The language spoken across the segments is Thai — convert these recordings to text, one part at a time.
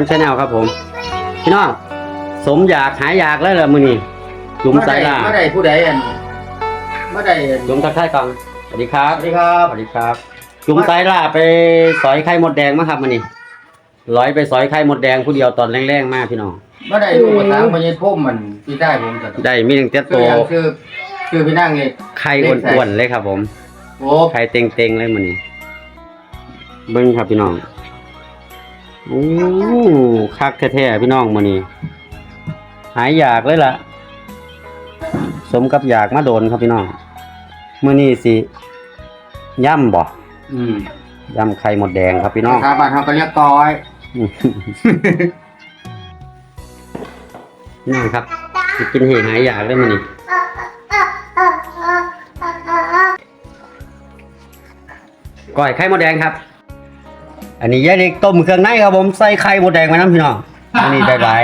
มันชแนลครับผม พี่น้องสมอยากหายอยากแล้วเหรอมือนี่ลุมสายล่าเมื่อใดผู้ใดอันเมื่อใดอันลุมทักทายก่อนสวัสดีครับสวัสดีครับสวัสดีครับลุมสายล่าไปสอยไข่มดแดงมาครับมือนี่ร้อยไปสอยไข่มดแดงผู้เดียวตอนแรงๆมากพี่น้องเมื่อใดลูกกระถางพญพุ่มมันที่ได้ผมจะได้มีตั้งแต่คืโตออย่างคือคือพี่นั่งเลยไข่อ้วนๆเลยครับผมโอ้ไข่เต็งๆเลยมือนี่เบิ้งครับพี่น้อง โอ้คักแท้ๆพี่น้องมือนี่หายอยากเลยล่ะ สมกับอยากมาโดนครับพี่น้องมื้อนี้สิย่ำบ่อืมย่ำไข่มดแดงครับพี่น้องชาวบ้านเขาก็เรียกก้อยพี่น้องครับสิกินเหหายอยากเลยมื้อนี้ก้อยไข่มดแดงครับ อันนี้ยายเล็กต้มเครื่องในครับผมใส่ไข่มดแดงไว้น้ำพี่น้องอันนี้ได้หลาย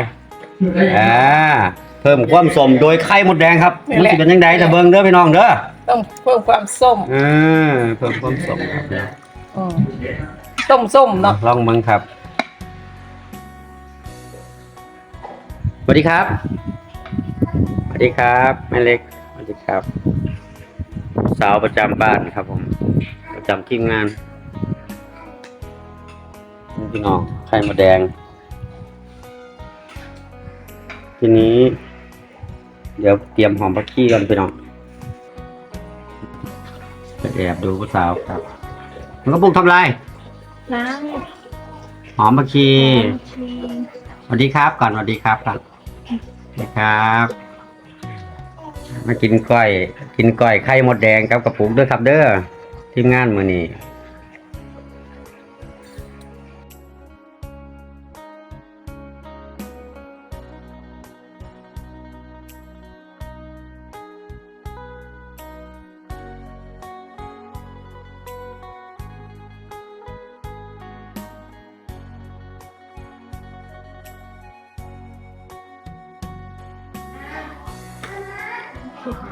อ่าเพิ่มความสมโดยไข่มดแดงครับมันสิเป็นยังไงแต่เบิ่งเด้อพี่น้องเด้อต้องเพิ่มความส้มอ่าเพิ่มความสมครับอืมต้มส้มเนาะลองเบิ่งครับสวัสดีครับสวัสดีครับแม่เล็กสวัสดีครับ สาวประจำบ้านครับผม ประจำทีมงานนี่ พี่น้องไข่มดแดง ทีนี้ เดี๋ยวเตรียมหอมผักชีกันพี่น้องไปแอบดูผู้สาวครับมันก็ปลุกทำลายน้หอมผักชีำสวัสดีครับ ก่อนสวัสดีครับก่อนสวัสดีครับ มากินก้อย กินก้อยไข่มดแดงกับกระปุกด้วยครับเด้อทีมงานมือนี้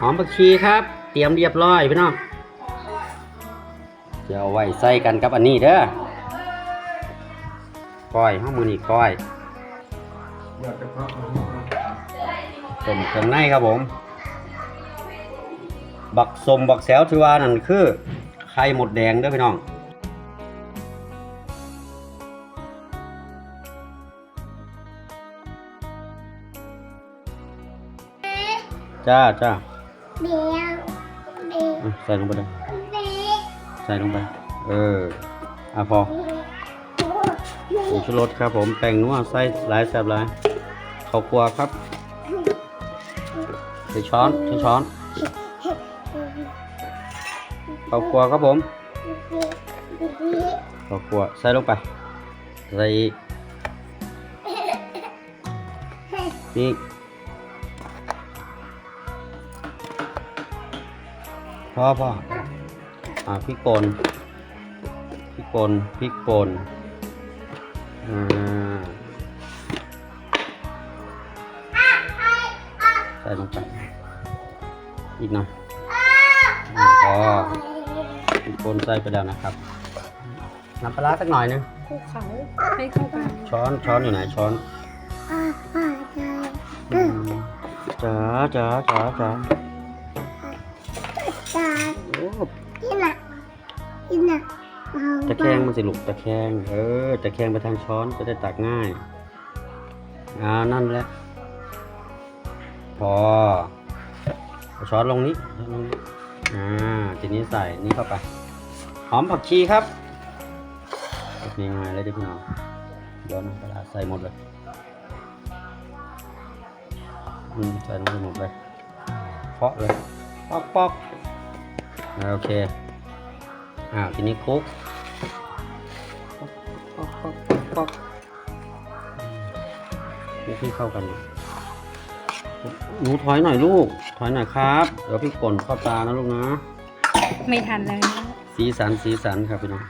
หอมผักชีครับ เตรียมเรียบร้อยพี่น้องจะเอาไว้ใส่กันกับอันนี้เด้อก้อยห้องมือนี่ก้อยต้มเครื่องในครับผม บักสมบักแซวที่ว่านั่นคือไข่หมดแดงเด้อพี่น้อง จ้าจ้าเดี๋ยวเดี๋ยวอะใส่ลงไปเลยเดี๋ยวใส่ลงไป เอออะพอผงชูรสครับผมแป้งนัวใส่หลายแซ่บหลายข้าวคั่วครับใส่ช้อนใส่ช้อนข้าวคั่วครับผมข้าวคั่วใส่ลงไปใส่อีกนี่ พอพออ่าพริกป่นพริกป่นพริกป่นอ่าใส่ลงไปอีกหน่อยอ่าพอพริกป่นใส่ไปแล้วนะครับน้ำปลาร้าสักหน่อยหนึงคลุกเขาให้เข้ากันช้อนช้อนอยู่ไหนช้อนอ่าอ่าใจอืมจ๋าจ๋าจ๋าจ๋า ตาโอ้ที่น่ะที่น่ะเอาตะแคงมันสิลูกตะแคงเออตะแคงไปทางช้อนจะได้ตักง่ายอ่านั่นแหละพอเอาช้อนลงนี้ช้อนลงนี้อ่าทีนี้ใส่นี่เข้าไปหอมผักชีครับง่ายๆเลยเด้อพี่น้องเดี๋ยวน้ำปลาร้าใส่หมดเลยอืมใส่ลงไปหมดเลยเคาะเลยปอกปอกอ่า โอเคอ่าวทีนี้คุกปอกปอกปอกคุกให้เข้ากันหนูถอยหน่อยลูก ถอยหน่อยครับ เดี๋ยวพี่ป่นข้าตานะลูกนะ ไม่ทันแล้ว สีสันสีสันครับพี่น้อง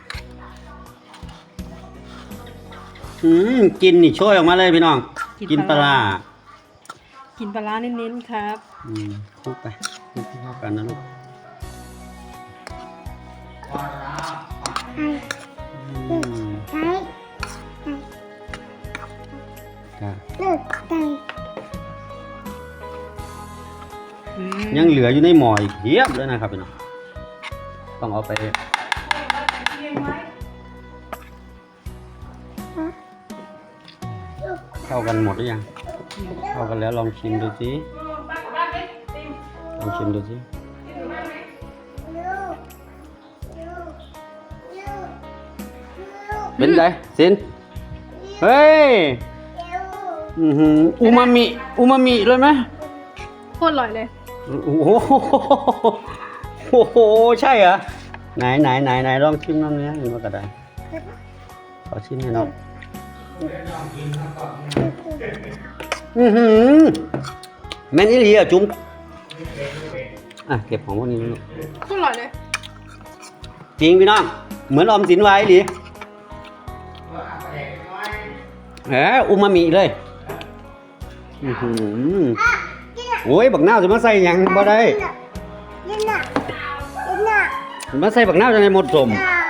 อืมกินนี่ช่วยออกมาเลยพี่น้อง กินปลา กินปลาเน้นๆครับ อืมคุกไปคุกให้เข้ากันนะลูก อ้อืมไอ้จ้ะเลือกไก่อืมยังเหลืออยู่ในหม้ออีกเพียบเลยนะครับพี่น้องต้องเอาไปเข้ากันหมดหรือยังเข้ากันแล้วลองชิมดูสิลองชิมดูสิ เป็นไงสินเฮ้ยอื้อหืออูมามิอูมามิเลยไหมโคตรอร่อยเลย โอ้โหโอ้โหใช่เหรอไหนไหนไหนไหนลองชิมน้ำเนี้ยเห็นว่าก็ได้ขอชิมให้น้องอือหือแม่นอีหลีอะจุ๊มอะเก็บของพวกนี้นะลูกโคตรอร่อยเลยจริงพี่น้องเหมือนออมสินไว้อีหลีแหมอูมามิเลยอือหือโอ้ยบักนาวจะมาใส่หยังบ่ได้ยินน่ะยินน่ะมาใส่บักนาวจะในหมดสมอ่า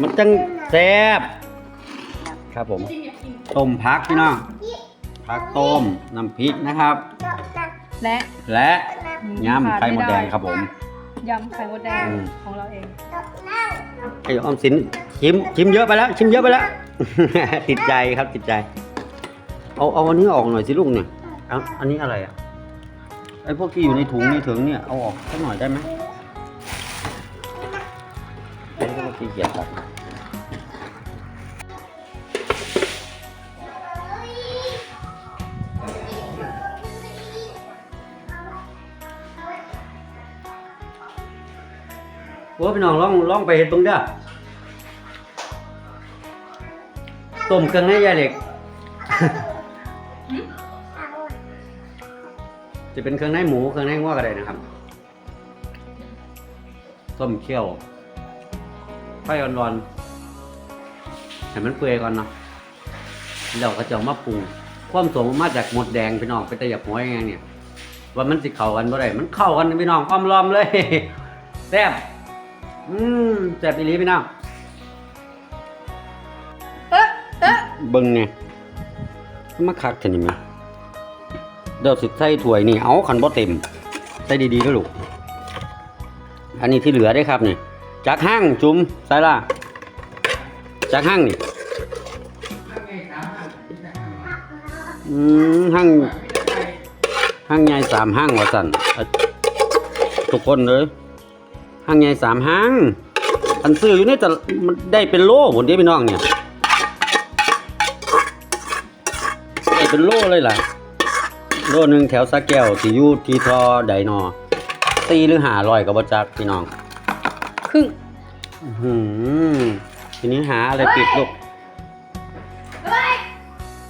มันจังแซ่บครับผมต้มพักพี่น้องพักต้มน้ำพริกนะครับดอกจักและและยำไข่มดแดงครับผมยำไข่มดแดงอืมของเราเองดอกนั่งไอ้ออมสินชิมชิมเยอะไปแล้ว ชิมเยอะไปแล้ว ติดใจครับติดใจ เอาเอาอันนี้ออกหน่อยสิลูกเนี่ยเอาอันนี้อะไรอะไอ้พวกที่อยู่ในถุงในถุงเนี่ยเอาออกสักหน่อยได้ไหมไอ้พวกที่เกียจตัดโอ้พี่น้องลองลองไปเห็ดบิ่งเด้อ ต้มเครื่องในยายเหล็กเอาจะเป็นเครื่องในหมูเครื่องในงัวก็ได้นะครับต้มเคี่ยวไฟอ่อนๆให้มันเปื่อยก่อนเนาะแล้วก็จะเอามาปรุงความสมมาจากหมดแดงพี่น้องไปแต่อยากหัวยังไงเนี่ยว่ามันสิเข้ากันบ่ได้มันเข้ากันพี่น้องอ้อมล้อมเลยแซ่บอืมแซ่บอีหลีพี่น้อง เอ๊ะเบิ่งไมาคักแค่นี้มั้ยเดี๋ยวสิใส่ถ้วยนี่เอาขันบ่เต็มใส่ดีๆด้วลูกอันนี้ที่เหลือได้ครับนี่จากห้างจุ่มใส่ละจากห้างนี่อืมห้างห้างใหญ่สามห้างว่าสันทุกคนเลยห้างใหญ่สามห้างอันซื้ออยู่นี่แต่มันได้เป็นโลหมดเด้พี่น้องเนี่ย ได้ เป็นโลเลยล่ะ โลหนึ่งแถวสะแก้วที่อยู่ที่ทอไดนอตีหรือหาลอยกับบจักพี่น้องครึ่งอื้อหือทีนี้หาอะไรปิดลูก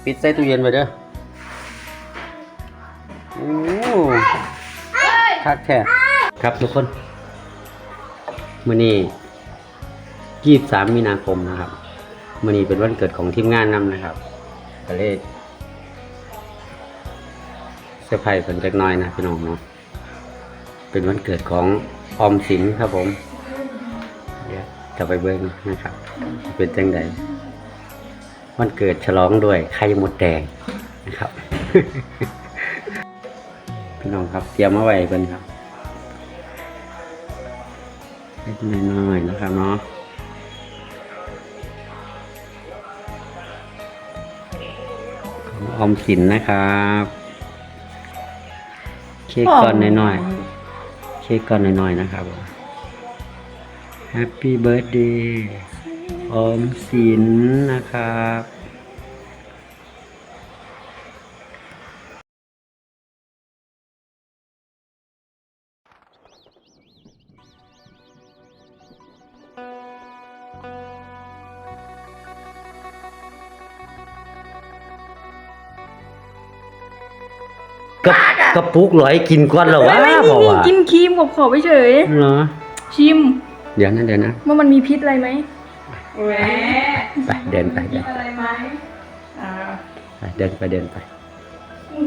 ปิดใส่ตู้เย็นไว้เด้อโอ้คักแท้ครับทุกคนมื้อนี้ยี่สามมีนาคมนะครับมื้อนี้เป็นวันเกิดของทีมงานนำนะครับก็เลยเซ อร์ไพรส์เพิ่นจักหน่อยนะพี่น้องเนาะเป็นวันเกิดของออมสินครับผมเดี๋ยวจะไปเบิ่งนะครับ เป็นจังใดวันเกิดฉลองด้วยไข่มดแดงนะครับ พี่น้องครับเตรียมมาไว้กันครับเล็กน้อยๆนะครับเนาะของออมสินนะครับ เค้กก่อนหน่อยๆเค้กก่อนหน่อยๆนะครับ Happy birthday อมสินนะครับ กับกระปุกหลอยกินก่อนแล้ววะไม่บนี่อกนี่ว่ากินครีมขอบๆไปเฉย เหรอชิมเดี๋ยวนะเดี๋ยวนะว่ามันมีพิษอะไรไหมแหวไปเดินไปเดินอะไรไหมอ่าไปเดินไปเดินไป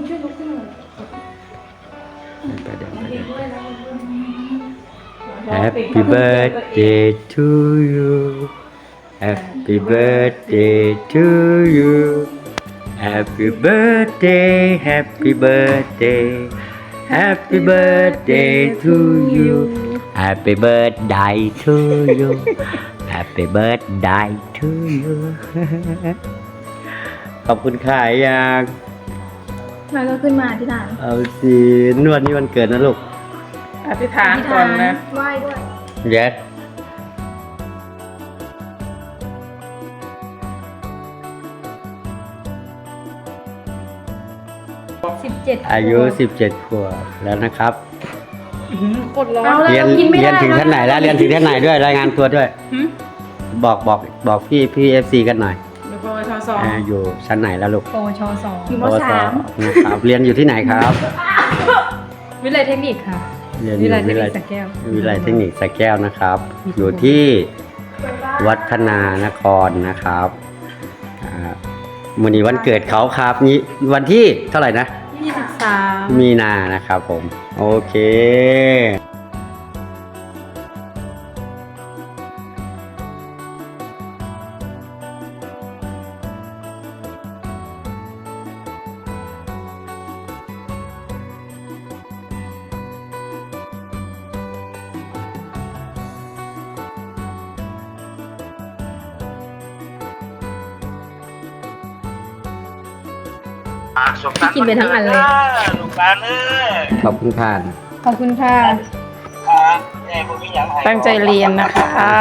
ช่วยลุกขึ้นหน่อยไปเดี๋ยวไปเดี๋ยว Happy birthday to you Happy birthday to you Happy birthday Happy birthday Happy birthday to you Happy birthday to you Happy birthday to you ขอบคุณค่ะยังแล้วก็ขึ้นมาที่ฐานเอาสินวดนี่วันเกิดนะลูก อธิษฐานก่อนนะ ไหว้ด้วยเเจ็ดอายุ 17ขวบแล้วนะครับ กดร้อเอานละเรียนกินไม่เรียนได้ถึงชั้นไหนแล้วเรียนถึงชั้นไหนด้วยรายงานตัวด้วยบอกบอกบอกพี่พี่เอฟซีกันหน่อยดูปวชสอง อ่าอยู่ชั้นไหนแล้วลูกปวชสองอยู่มปวสามนะครับเรียนอยู่ที่ไหนครับวิเลยเทคนิคค่ะ เรียนอยู่วิไลเทคนิควิไลสระแก้ววิไลเทคนิคสระแก้วนะครับ อยู่ที่วัฒนานครนะครับอ่ามือนี้วันเกิดเขาครับนี่วันที่เท่าไหร่นะยี่สิบสา มีนานะครับผม โอเค พี่กินไปทั้งอันเลย ลูกหลานเอ้ยขอบคุณผ่านขอบคุณค่ะ ครับแม่ผมมีอย่างให้ตั้งใจเรียนนะคะ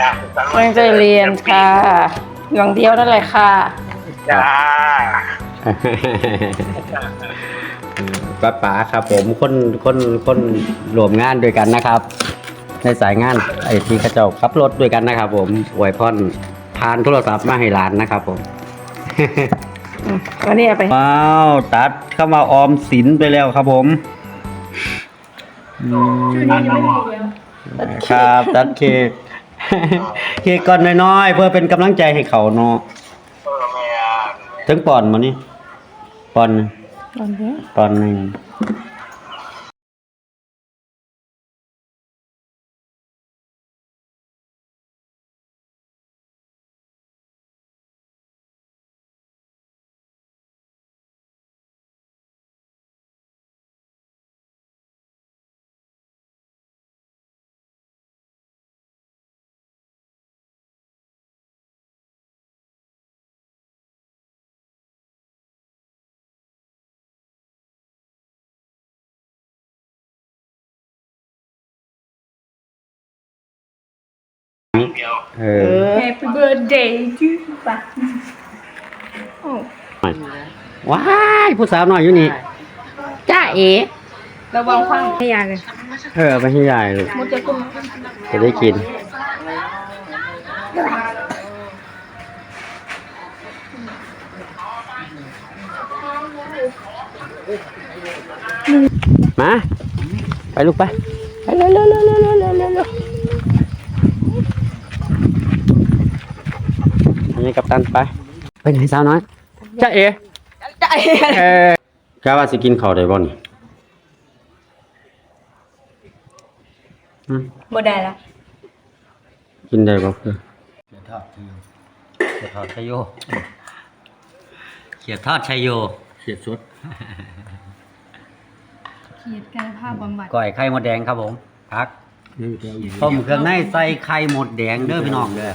จ้าตั้งใจเรียนค่ะอย่างเดียวนั่นแหละค่ะ จ้าป้าป๋าครับผมคนคนคนรวมงานด้วยกันนะครับ ในสายงานไอทีเขาเจ้าขับรถด้วยกันนะครับ ผมอวยพรผ่านโทรศัพท์มาให้หลานนะครับผมอืม วันนี้เอาไปว้าวตัดเข้ามาออมสินไปแล้วครับผมอืมครับตัดเค้กเค้กก้อนน้อยๆ เพื่อเป็นกำลังใจให้เขาเนาะเออแม่ถึงปอนมานี่ปอนหนึ่งปอนหนึ่ง เดียวเอเอออ Happy birthday to ปะโอ้ว้ายผู้สาวหน่อยอยู่นี่ จ้าเอ๋ระวังคว้างให้ยาเลยเออเอาไปให้ยายลูกมดจะกุ้งจะได้กิน มา ไปลูกไป ไปเร็วเร็วเร็วเร็วเร็วเร็วเร็วเร็ว นี่กับตันไปไปไหนสาวน้อยจ้าเอ๋ใจเออกะว่าสิกินข้าวได้บ่นี่อืมหมดได้ล้วกินได้บ่คือเขียดทอดชัยโยเขียดทอดชัยโยเขียดทอดชัยโยเขียดสดขียดกายภาพบำบัดก้อยไข่หมดแดงครับผมพักต้มเครื่องในใส่ไข่หมดแดงเด้อพี่น้องเด้อ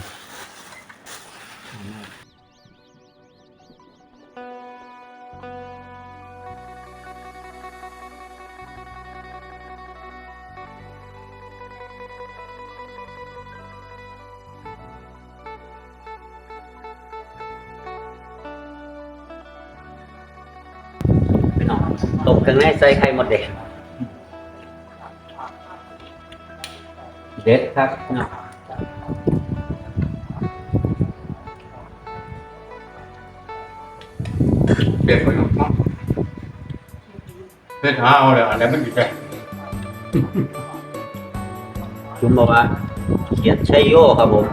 ตกข้างในใส่ไข่หมดเด็กเด็ดครับเด็ดไปหมดเนาะเด็ดหาเอาเลยอะไรไม่ดีใจคุณบอกว่าเขียนใช้โยครับผม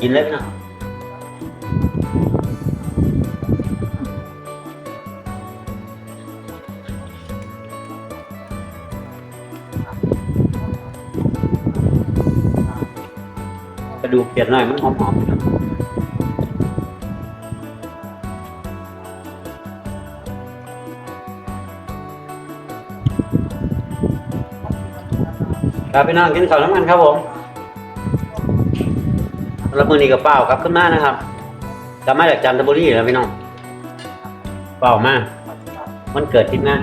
กินเล็กนะ ดูเปลี่ยนหน่อยมันหอมๆครับพี่น้องกินข้าวน้ำมันครับผมแล้วมือนี้กับเปล่าครับขึ้นมานะครับกลับมาจากจันทบุรีแล้วพี่น้องเปล่ามากมันเกิดที่งาน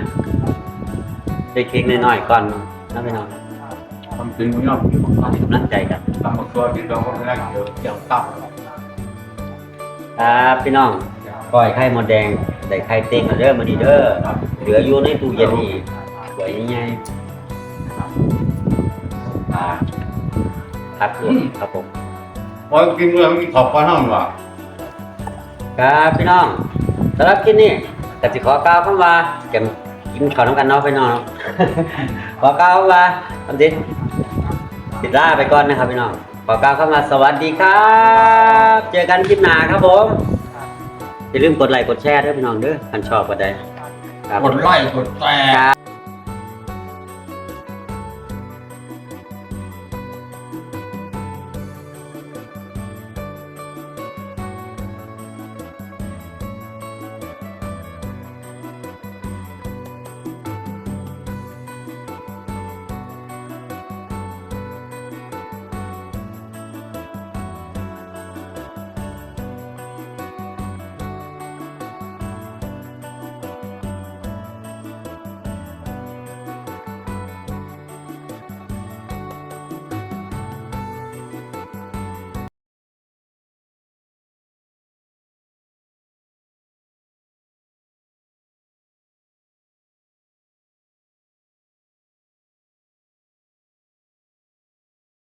ได้เค้กน้อยๆก่อนนะพี่น้อง ทำจริงพี่น้องให้กำลังใจกันทำมาตัวที่เราก็ไม่ได้เยอะเกี่ยวกับครับพี่น้องก้อยไข่มดแดงได้ไข่เต็งแล้วเด้อมาดีเด้อเหลืออยู่ในตู้เย็นนี่สวยยังไงอ่าครับผมครับผมพอกินเรื่องขอบก้อนห้องว่ะครับพี่น้องสำหรับคลิปนี้แต่สิขอกล่าวคำว่าจะ กินข้าวน้ำกันเนาะพี่น้องขอก้าว่าทำดิติดล่าไปก่อนนะครับพี่น้องขอก้าวคำว่าสวัสดีครับ เจอกันคลิปหน้าครับผมอย่าลืมกดไลค์กดแชร์ด้วยพี่น้องเด้อคันชอบกดได้กดไลค์กดแชร์